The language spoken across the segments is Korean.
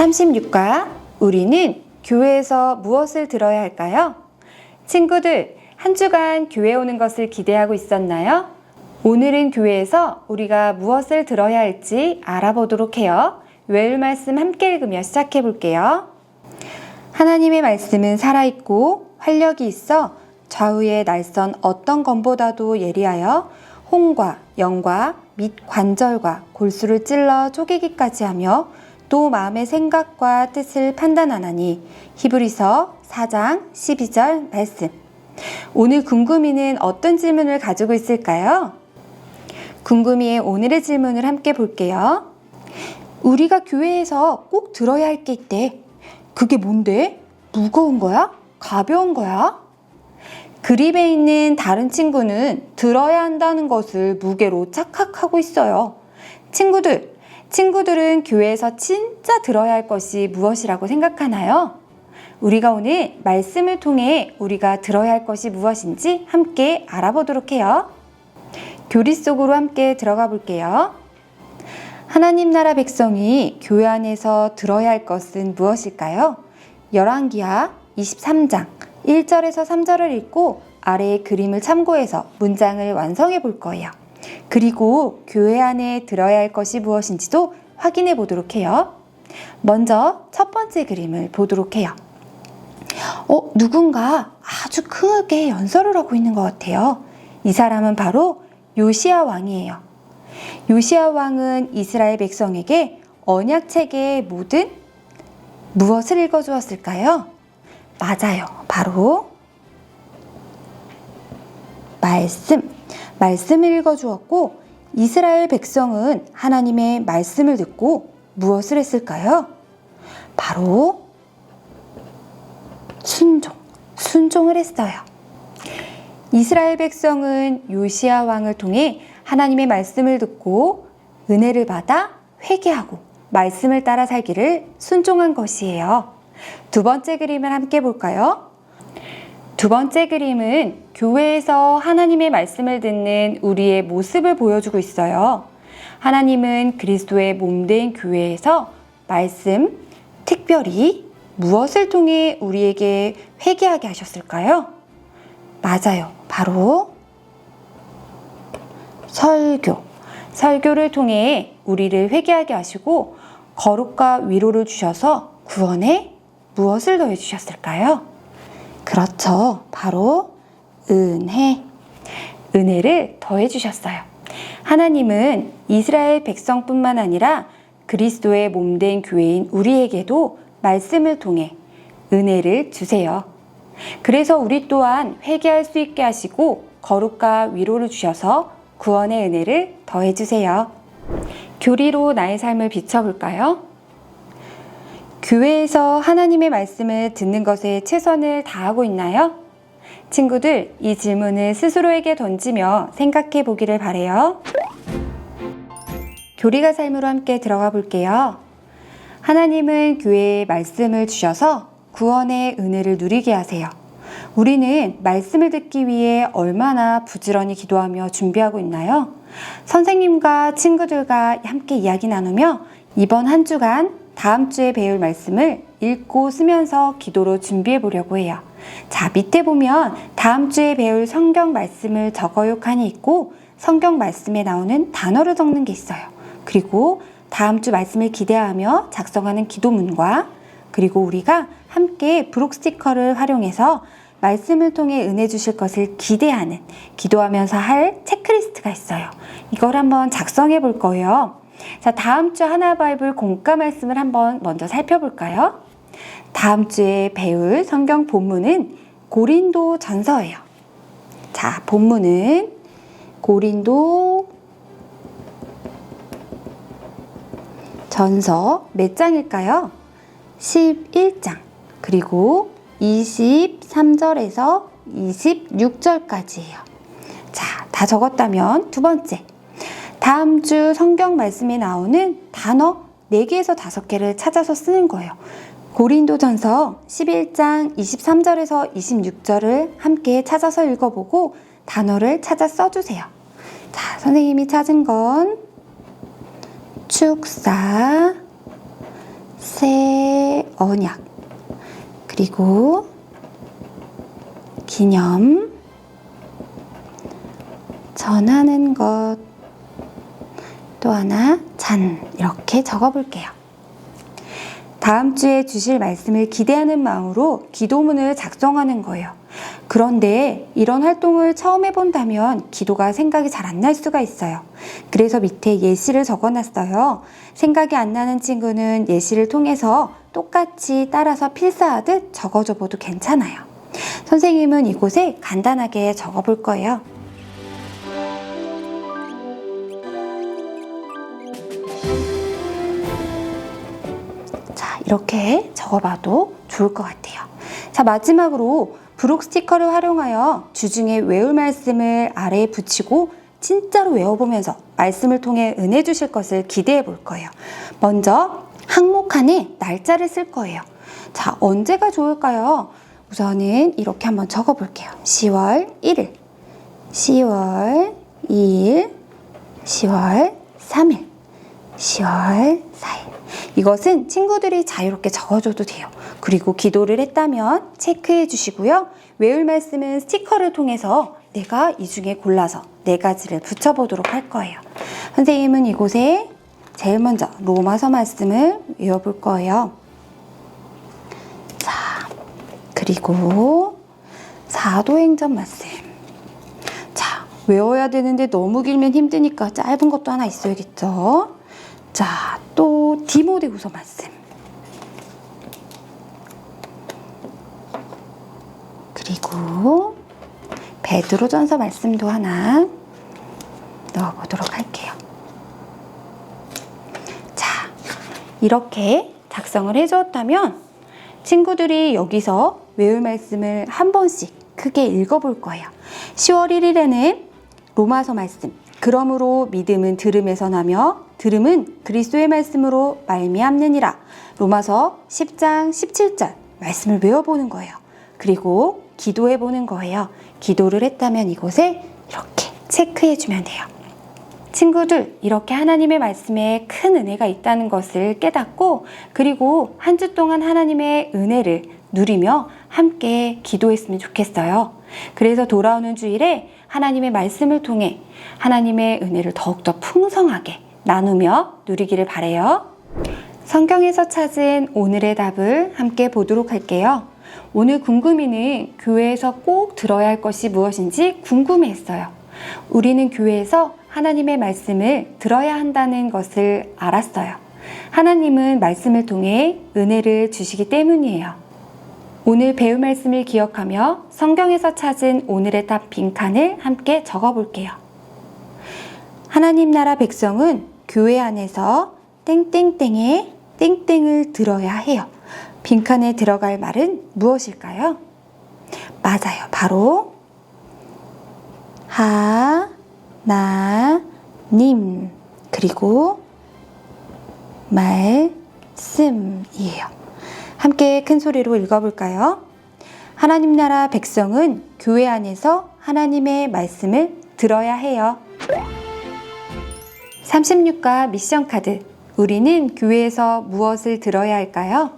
36과 우리는 교회에서 무엇을 들어야 할까요? 친구들, 한 주간 교회 오는 것을 기대하고 있었나요? 오늘은 교회에서 우리가 무엇을 들어야 할지 알아보도록 해요. 외울 말씀 함께 읽으며 시작해 볼게요. 하나님의 말씀은 살아있고 활력이 있어 좌우의 날선 어떤 검보다도 예리하여 홍과 영과 및 관절과 골수를 찔러 쪼개기까지 하며 또 마음의 생각과 뜻을 판단하나니 히브리서 4장 12절 말씀. 오늘 궁금이는 어떤 질문을 가지고 있을까요? 궁금이의 오늘의 질문을 함께 볼게요. 우리가 교회에서 꼭 들어야 할 게 있대. 그게 뭔데? 무거운 거야? 가벼운 거야? 그림에 있는 다른 친구는 들어야 한다는 것을 무게로 착각하고 있어요. 친구들, 친구들은 교회에서 진짜 들어야 할 것이 무엇이라고 생각하나요? 우리가 오늘 말씀을 통해 우리가 들어야 할 것이 무엇인지 함께 알아보도록 해요. 교리 속으로 함께 들어가 볼게요. 하나님 나라 백성이 교회 안에서 들어야 할 것은 무엇일까요? 열왕기하 23장 1절에서 3절을 읽고 아래의 그림을 참고해서 문장을 완성해 볼 거예요. 그리고 교회 안에 들어야 할 것이 무엇인지도 확인해 보도록 해요. 먼저 첫 번째 그림을 보도록 해요. 어, 누군가 아주 크게 연설을 하고 있는 것 같아요. 이 사람은 바로 요시아 왕이에요. 요시아 왕은 이스라엘 백성에게 언약 책의 모든 무엇을 읽어 주었을까요? 맞아요. 바로 말씀. 말씀을 읽어 주었고 이스라엘 백성은 하나님의 말씀을 듣고 무엇을 했을까요? 바로 순종. 순종을 했어요. 이스라엘 백성은 요시아 왕을 통해 하나님의 말씀을 듣고 은혜를 받아 회개하고 말씀을 따라 살기를 순종한 것이에요. 두 번째 그림을 함께 볼까요? 두 번째 그림은 교회에서 하나님의 말씀을 듣는 우리의 모습을 보여주고 있어요. 하나님은 그리스도의 몸된 교회에서 말씀, 특별히 무엇을 통해 우리에게 회개하게 하셨을까요? 맞아요. 바로 설교. 설교를 통해 우리를 회개하게 하시고 거룩과 위로를 주셔서 구원에 무엇을 더해 주셨을까요? 그렇죠. 바로 은혜. 은혜를 더해 주셨어요. 하나님은 이스라엘 백성뿐만 아니라 그리스도의 몸된 교회인 우리에게도 말씀을 통해 은혜를 주세요. 그래서 우리 또한 회개할 수 있게 하시고 거룩과 위로를 주셔서 구원의 은혜를 더해 주세요. 교리로 나의 삶을 비춰볼까요? 교회에서 하나님의 말씀을 듣는 것에 최선을 다하고 있나요? 친구들, 이 질문을 스스로에게 던지며 생각해 보기를 바래요. 교리가 삶으로 함께 들어가 볼게요. 하나님은 교회에 말씀을 주셔서 구원의 은혜를 누리게 하세요. 우리는 말씀을 듣기 위해 얼마나 부지런히 기도하며 준비하고 있나요? 선생님과 친구들과 함께 이야기 나누며 이번 한 주간 다음 주에 배울 말씀을 읽고 쓰면서 기도로 준비해 보려고 해요. 자, 밑에 보면 다음 주에 배울 성경 말씀을 적어요 칸이 있고 성경 말씀에 나오는 단어를 적는 게 있어요. 그리고 다음 주 말씀을 기대하며 작성하는 기도문과 그리고 우리가 함께 브록 스티커를 활용해서 말씀을 통해 은혜 주실 것을 기대하는 기도하면서 할 체크리스트가 있어요. 이걸 한번 작성해 볼 거예요. 자, 다음 주 하나 바이블 공과 말씀을 한번 먼저 살펴볼까요? 다음 주에 배울 성경 본문은 고린도 전서예요. 자, 본문은 고린도 전서 몇 장일까요? 11장. 그리고 23절에서 26절까지예요. 자, 다 적었다면 두 번째. 다음 주 성경 말씀에 나오는 단어 4개에서 5개를 찾아서 쓰는 거예요. 고린도전서 11장 23절에서 26절을 함께 찾아서 읽어보고 단어를 찾아 써주세요. 자, 선생님이 찾은 건 축사, 새 언약 그리고 기념 전하는 것 또 하나 잔 이렇게 적어 볼게요. 다음 주에 주실 말씀을 기대하는 마음으로 기도문을 작성하는 거예요. 그런데 이런 활동을 처음 해본다면 기도가 생각이 잘 안 날 수가 있어요. 그래서 밑에 예시를 적어놨어요. 생각이 안 나는 친구는 예시를 통해서 똑같이 따라서 필사하듯 적어줘 봐도 괜찮아요. 선생님은 이곳에 간단하게 적어볼 거예요. 자, 이렇게 적어봐도 좋을 것 같아요. 자, 마지막으로 브록 스티커를 활용하여 주중에 외울 말씀을 아래에 붙이고 진짜로 외워보면서 말씀을 통해 은혜 주실 것을 기대해 볼 거예요. 먼저 항목 칸에 날짜를 쓸 거예요. 자, 언제가 좋을까요? 우선은 이렇게 한번 적어 볼게요. 10월 1일, 10월 2일, 10월 3일, 10월 4일. 이것은 친구들이 자유롭게 적어줘도 돼요. 그리고 기도를 했다면 체크해 주시고요. 외울 말씀은 스티커를 통해서 내가 이 중에 골라서 네 가지를 붙여보도록 할 거예요. 선생님은 이곳에 제일 먼저 로마서 말씀을 외워볼 거예요. 자, 그리고 사도행전 말씀. 자, 외워야 되는데 너무 길면 힘드니까 짧은 것도 하나 있어야겠죠. 자, 또 디모데후서 말씀. 그리고 베드로전서 말씀도 하나 넣어 보도록 할게요. 자, 이렇게 작성을 해 주었다면 친구들이 여기서 외울 말씀을 한 번씩 크게 읽어볼 거예요. 10월 1일에는 로마서 말씀. 그러므로 믿음은 들음에서 나며 들음은 그리스도의 말씀으로 말미암느니라. 로마서 10장 17절 말씀을 외워보는 거예요. 그리고 기도해 보는 거예요. 기도를 했다면 이곳에 이렇게 체크해 주면 돼요. 친구들, 이렇게 하나님의 말씀에 큰 은혜가 있다는 것을 깨닫고, 그리고 한 주 동안 하나님의 은혜를 누리며 함께 기도했으면 좋겠어요. 그래서 돌아오는 주일에 하나님의 말씀을 통해 하나님의 은혜를 더욱더 풍성하게 나누며 누리기를 바래요. 성경에서 찾은 오늘의 답을 함께 보도록 할게요. 오늘 궁금이는 교회에서 꼭 들어야 할 것이 무엇인지 궁금해했어요. 우리는 교회에서 하나님의 말씀을 들어야 한다는 것을 알았어요. 하나님은 말씀을 통해 은혜를 주시기 때문이에요. 오늘 배울 말씀을 기억하며 성경에서 찾은 오늘의 답 빈칸을 함께 적어 볼게요. 하나님 나라 백성은 교회 안에서 땡땡땡의 땡땡을 들어야 해요. 빈칸에 들어갈 말은 무엇일까요? 맞아요. 바로 하나님 그리고 말씀이에요. 함께 큰 소리로 읽어볼까요? 하나님 나라 백성은 교회 안에서 하나님의 말씀을 들어야 해요. 36과 미션 카드. 우리는 교회에서 무엇을 들어야 할까요?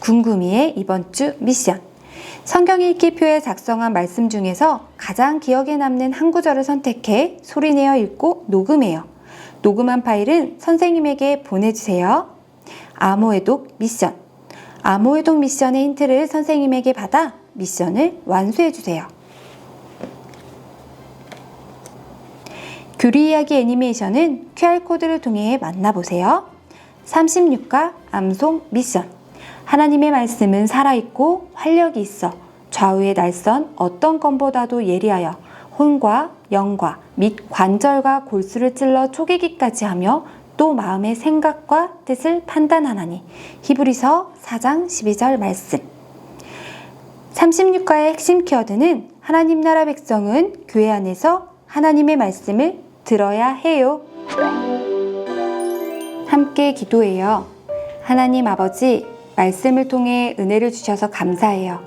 궁금이의 이번 주 미션. 성경 읽기표에 작성한 말씀 중에서 가장 기억에 남는 한 구절을 선택해 소리내어 읽고 녹음해요. 녹음한 파일은 선생님에게 보내주세요. 암호해독 미션. 암호해독 미션의 힌트를 선생님에게 받아 미션을 완수해주세요. 교리 이야기 애니메이션은 QR코드를 통해 만나보세요. 36과 암송 미션. 하나님의 말씀은 살아있고 활력이 있어 좌우의 날선 어떤 건보다도 예리하여 혼과 영과 및 관절과 골수를 찔러 쪼개기까지 하며 또 마음의 생각과 뜻을 판단하나니 히브리서 4장 12절 말씀 36과의 핵심 키워드는 하나님 나라 백성은 교회 안에서 하나님의 말씀을 들어야 해요. 함께 기도해요. 하나님 아버지, 말씀을 통해 은혜를 주셔서 감사해요.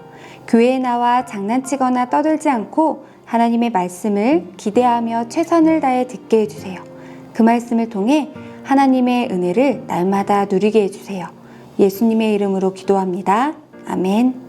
교회에 나와 장난치거나 떠들지 않고 하나님의 말씀을 기대하며 최선을 다해 듣게 해주세요. 그 말씀을 통해 하나님의 은혜를 날마다 누리게 해주세요. 예수님의 이름으로 기도합니다. 아멘.